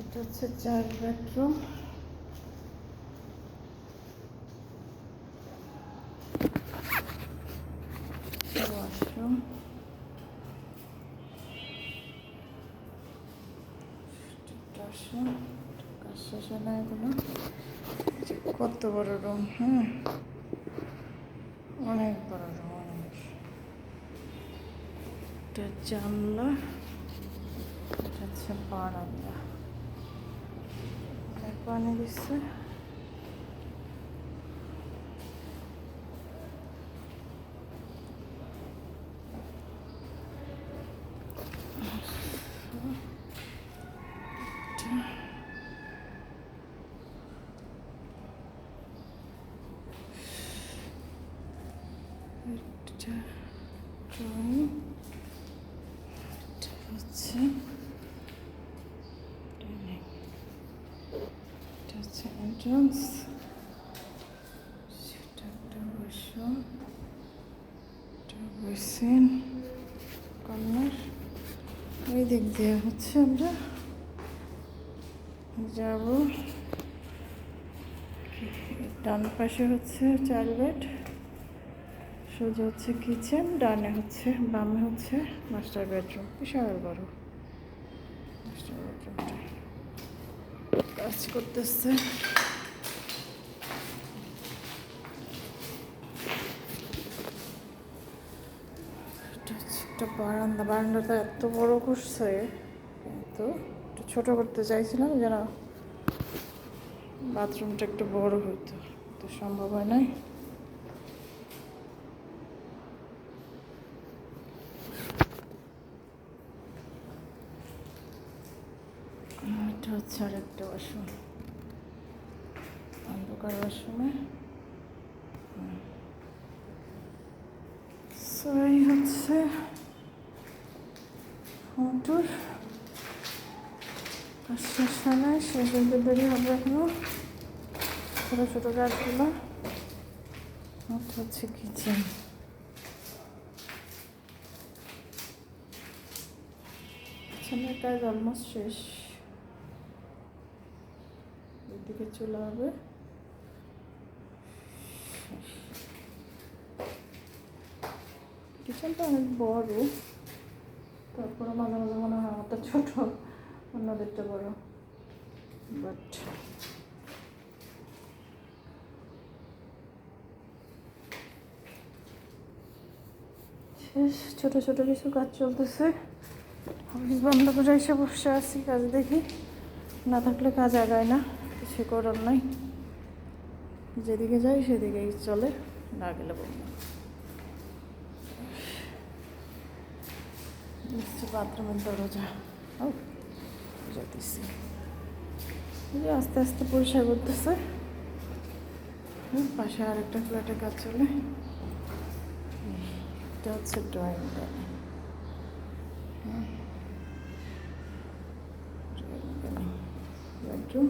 এটা হচ্ছে চার বেডরুম। ওয়াশরুম। শেষ যে কত বড় রুম হ্যাঁ অনেক বড় রুম অনেক। এটা জানলা, এটা হচ্ছে বারান্দা। অনেক পানি দিচ্ছে এটা drawing। এটা হচ্ছে dining। এটা হচ্ছে সেটা একটা এটা বেসিন, কর্নার। এই দিক দিয়ে হচ্ছে আমরা যাব। ডান পাশে হচ্ছে চার বেড সোজা হচ্ছে কিচেন, ডানে হচ্ছে, বামে হচ্ছে মাস্টার বেডরুম। বিশাল বড় মাস্টার বেডরুমটা। কাজ করতেছে। একটা বারান্দা। বারান্দাটা এত বড় করছে কিন্তু একটু ছোট করতে চাইছিলাম যেন বাথরুমটা একটু বড় হইতো। তো সম্ভব হয় নাই। এটা হচ্ছে আরেকটা ওয়াশরুম অন্ধকার ওয়াশরুমে এই হচ্ছে হবে এখনও। ছোটো ছোটো এটা হচ্ছে কিচেন কিচেনের কাজ অলমোস্ট শেষ। চলে হবে কিচেনটা অনেক বড় তারপরে মাঝে মাঝে মনে হয় আমারটা ছোট, অন্যদেরটা বড়। বাট ছোট ছোট কিছু কাজ চলতেছে। অফিস বন্ধ করে এসে বসে আছি, কাজ দেখি। না থাকলে কাজ আগায় না। কিছু করার নাই। যেদিকে যাই সেদিকেই চলে না গেলে বলব বাথরুমের দরজা। ও যেতেছি আস্তে আস্তে পরিষ্কার করতেছে। পাশে আরেকটা ফ্ল্যাটে কাজ চলে। এটা হচ্ছে ড্রয়িংটা বেডরুম।